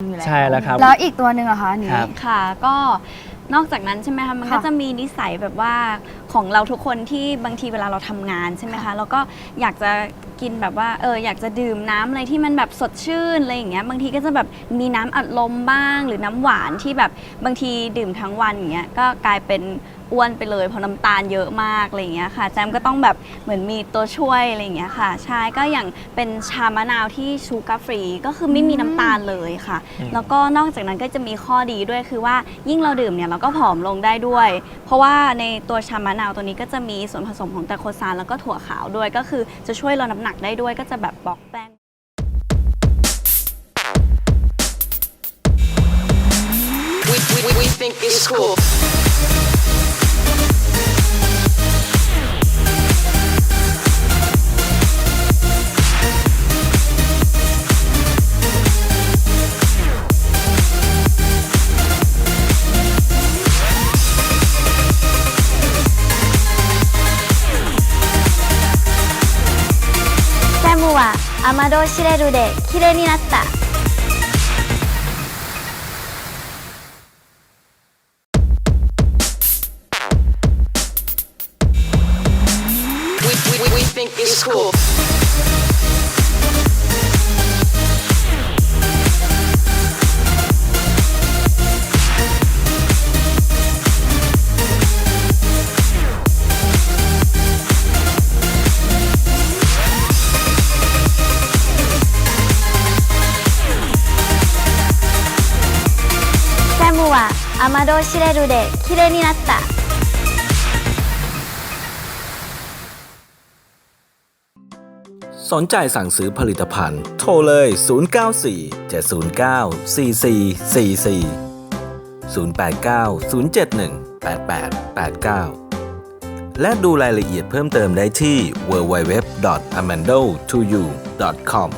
อยู่แล้ว ใช่แล้วครับ แล้วอีกตัวหนึ่งอะคะอันนี้ ครับ ค่ะ ก็นอกจากนั้นใช่ไหมคะ มันค่ะก็จะมีนิสัยแบบว่าของเราทุกคนที่บางทีเวลาเราทำงานใช่ไหมคะแล้วก็อยากจะกินแบบว่าเอออยากจะดื่มน้ำอะไรที่มันแบบสดชื่นอะไรอย่างเงี้ยบางทีก็จะแบบมีน้ำอัดลมบ้าง หรือน้ำหวานที่แบบบางทีดื่มทั้งวันอย่างเงี้ยก็กลายเป็นอ้วนไปเลยเพราะน้ำตาลเยอะมากอะไรอย่างเงี้ยค่ะแจมก็ต้องแบบเหมือนมีตัวช่วยอะไรอย่างเงี้ยค่ะใช่ก็อย่างเป็นชามะนาวที่ชูการ์ฟรีก็คือไม่มีน้ำตาลเลยค่ะ อืม แล้วก็นอกจากนั้นก็จะมีข้อดีด้วยคือว่ายิ่งเราดื่มเนี่ยเราก็ผอมลงได้ด้วย เพราะว่าในตัวชามะนาวตัวนี้ก็จะมีส่วนผสมของแตโคซานแล้วก็ถั่วขาวด้วย ก็คือจะช่วยลดน้ำหนักได้ด้วยก็จะแบบบล็อกแป้ง we, we, we think it's cool. は雨戸シレルで綺麗になった。It's cool. แซมูは甘ドシレルで綺麗になった สนใจสั่งซื้อผลิตภัณฑ์ โทรเลย 094 709 4444 089 071 8889 และดูรายละเอียดเพิ่มเติมได้ที่ www.amando2u.com